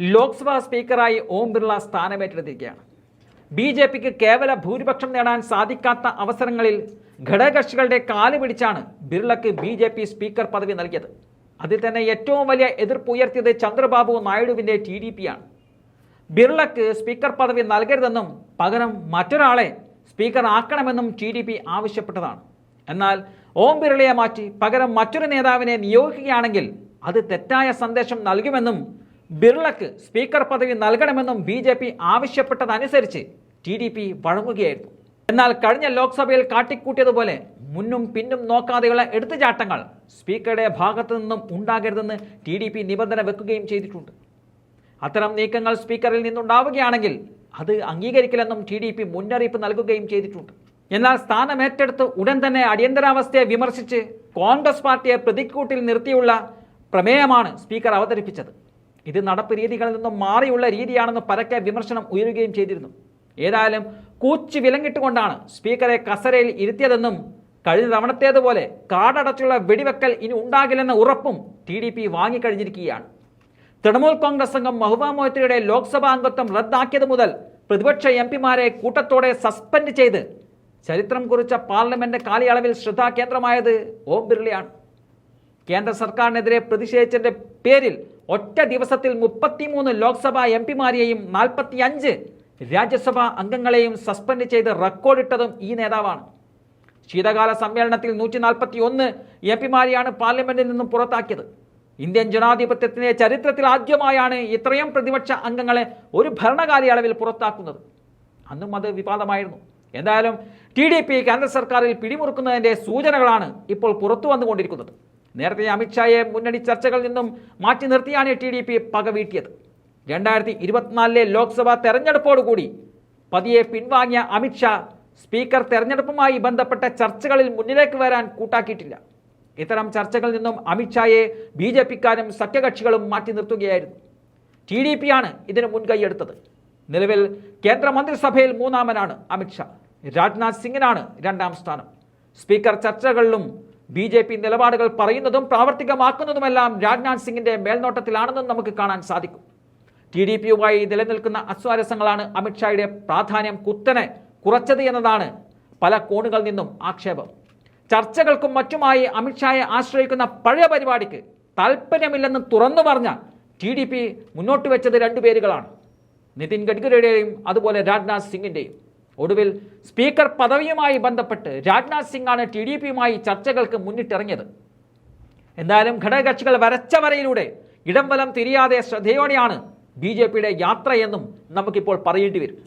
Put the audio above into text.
ലോക്സഭാ സ്പീക്കറായി ഓം ബിർള സ്ഥാനമേറ്റെടുത്തിരിക്കുകയാണ്. B J പിക്ക് കേവല ഭൂരിപക്ഷം നേടാൻ സാധിക്കാത്ത അവസരങ്ങളിൽ ഘടകകക്ഷികളുടെ കാൽ പിടിച്ചാണ് ബിർളക്ക് ബി ജെ പി സ്പീക്കർ പദവി നൽകിയത്. അതിൽ തന്നെ ഏറ്റവും വലിയ എതിർപ്പ് ഉയർത്തിയത് ചന്ദ്രബാബു നായിഡുവിന്റെ ടി ഡി പി ആണ് ബിർളക്ക് സ്പീക്കർ പദവി നൽകരുതെന്നും പകരം മറ്റൊരാളെ സ്പീക്കർ ആക്കണമെന്നും ടി ഡി പി ആവശ്യപ്പെട്ടതാണ്. എന്നാൽ ഓം ബിർളയെ മാറ്റി പകരം മറ്റൊരു നേതാവിനെ നിയോഗിക്കുകയാണെങ്കിൽ അത് തെറ്റായ സന്ദേശം നൽകുമെന്നും ബിർളയ്ക്ക് സ്പീക്കർ പദവി നൽകണമെന്നും ബി ജെ പി ആവശ്യപ്പെട്ടതനുസരിച്ച് ടി ഡി പി വഴങ്ങുകയായിരുന്നു. എന്നാൽ കഴിഞ്ഞ ലോക്സഭയിൽ കാട്ടിക്കൂട്ടിയതുപോലെ മുന്നും പിന്നും നോക്കാതെയുള്ള എടുത്തുചാട്ടങ്ങൾ സ്പീക്കറുടെ ഭാഗത്തു നിന്നും ഉണ്ടാകരുതെന്ന് ടി ഡി പി നിബന്ധന വെക്കുകയും ചെയ്തിട്ടുണ്ട്. അത്തരം നീക്കങ്ങൾ സ്പീക്കറിൽ നിന്നുണ്ടാവുകയാണെങ്കിൽ അത് അംഗീകരിക്കില്ലെന്നും ടി ഡി പി മുന്നറിയിപ്പ് നൽകുകയും ചെയ്തിട്ടുണ്ട്. എന്നാൽ സ്ഥാനമേറ്റെടുത്ത് ഉടൻ തന്നെ അടിയന്തരാവസ്ഥയെ വിമർശിച്ച് കോൺഗ്രസ് പാർട്ടിയെ പ്രതിക്കൂട്ടിൽ നിർത്തിയുള്ള പ്രമേയമാണ് സ്പീക്കർ അവതരിപ്പിച്ചത്. ഇത് നടപ്പ് രീതികളിൽ നിന്നും മാറിയുള്ള രീതിയാണെന്ന് പരക്കെ വിമർശനം ഉയരുകയും ചെയ്തിരുന്നു. ഏതായാലും കൂച്ച് വിലങ്ങിട്ടുകൊണ്ടാണ് സ്പീക്കറെ കസരയിൽ ഇരുത്തിയതെന്നും കഴിഞ്ഞ തവണത്തേതുപോലെ കാടടച്ചുള്ള വെടിവെക്കൽ ഇനി ഉണ്ടാകില്ലെന്ന ഉറപ്പും ടി ഡി പി വാങ്ങിക്കഴിഞ്ഞിരിക്കുകയാണ്. തൃണമൂൽ കോൺഗ്രസ് അംഗം മഹുബ മൊയ്ത്രയുടെ ലോക്സഭാ അംഗത്വം റദ്ദാക്കിയത് മുതൽ പ്രതിപക്ഷ എം പിമാരെ കൂട്ടത്തോടെ സസ്പെൻഡ് ചെയ്ത് ചരിത്രം കുറിച്ച പാർലമെന്റ് കാലയളവിൽ ശ്രദ്ധാകേന്ദ്രമായത് ഓം ബിർളയാണ്. കേന്ദ്ര സർക്കാരിനെതിരെ പ്രതിഷേധിച്ചതിന്റെ പേരിൽ ഒറ്റ ദിവസത്തിൽ മുപ്പത്തിമൂന്ന് ലോക്സഭാ എം പിമാരെയും നാൽപ്പത്തിയഞ്ച് രാജ്യസഭാ അംഗങ്ങളെയും സസ്പെൻഡ് ചെയ്ത് റെക്കോർഡിട്ടതും ഈ നേതാവാണ്. ശീതകാല സമ്മേളനത്തിൽ നൂറ്റി നാൽപ്പത്തി ഒന്ന് എം പിമാരെയാണ് പാർലമെന്റിൽ നിന്നും പുറത്താക്കിയത്. ഇന്ത്യൻ ജനാധിപത്യത്തിന്റെ ചരിത്രത്തിൽ ആദ്യമായാണ് ഇത്രയും പ്രതിപക്ഷ അംഗങ്ങളെ ഒരു ഭരണകാലയളവിൽ പുറത്താക്കുന്നത്. അന്നും അത് വിവാദമായിരുന്നു. എന്തായാലും ടി ഡി പി കേന്ദ്ര സർക്കാരിൽ പിടിമുറുക്കുന്നതിന്റെ സൂചനകളാണ് ഇപ്പോൾ പുറത്തു വന്നുകൊണ്ടിരിക്കുന്നത്. നേരത്തെ അമിത്ഷായെ മുന്നണി ചർച്ചകളിൽ നിന്നും മാറ്റി നിർത്തിയാണ് ടി ഡി പി പക വീട്ടിയത് രണ്ടായിരത്തി ഇരുപത്തിനാലിലെ ലോക്സഭാ തെരഞ്ഞെടുപ്പോടുകൂടി പതിയെ പിൻവാങ്ങിയ അമിത്ഷാ സ്പീക്കർ തെരഞ്ഞെടുപ്പുമായി ബന്ധപ്പെട്ട ചർച്ചകളിൽ മുന്നിലേക്ക് വരാൻ കൂട്ടാക്കിയിട്ടില്ല. ഇത്തരം ചർച്ചകളിൽ നിന്നും അമിത്ഷായെ ബി ജെ പിക്കാരും സഖ്യകക്ഷികളും മാറ്റി നിർത്തുകയായിരുന്നു. ടി ഡി പി ആണ് ഇതിന് മുൻകൈയെടുത്തത് നിലവിൽ കേന്ദ്രമന്ത്രിസഭയിൽ മൂന്നാമനാണ് അമിത്ഷാ. രാജ്നാഥ് സിംഗിനാണ് രണ്ടാം സ്ഥാനം. സ്പീക്കർ ചർച്ചകളിലും ബി ജെ പി നിലപാടുകൾ പറയുന്നതും പ്രാവർത്തികമാക്കുന്നതുമെല്ലാം രാജ്നാഥ് സിംഗിന്റെ മേൽനോട്ടത്തിലാണെന്നും നമുക്ക് കാണാൻ സാധിക്കും. ടി ഡി പിയുമായി നിലനിൽക്കുന്ന അസ്വാരസ്യങ്ങളാണ് അമിത്ഷായുടെ പ്രാധാന്യം കുത്തനെ കുറച്ചത് എന്നതാണ് പല കോണുകളിൽ നിന്നും ആക്ഷേപം. ചർച്ചകൾക്കും മറ്റുമായി അമിത്ഷായെ ആശ്രയിക്കുന്ന പഴയ പരിപാടിക്ക് താല്പര്യമില്ലെന്ന് തുറന്നു പറഞ്ഞ ടി ഡി പി മുന്നോട്ട് വെച്ചത് രണ്ടു പേരുകളാണ്. നിതിൻ ഗഡ്കരിയുടെയും അതുപോലെ രാജ്നാഥ് സിംഗിന്റെയും ഒടുവിൽ സ്പീക്കർ പദവിയുമായി ബന്ധപ്പെട്ട് രാജ്നാഥ് സിംഗാണ് ടി ഡി പിയുമായി ചർച്ചകൾക്ക് മുന്നിട്ടിറങ്ങിയത്. എന്തായാലും ഘടകകക്ഷികൾ വരച്ച വരയിലൂടെ ഇടംവലം തിരിയാതെ ശ്രദ്ധയോടെയാണ് ബി ജെ പിയുടെ യാത്രയെന്നും നമുക്കിപ്പോൾ പറയേണ്ടി വരും.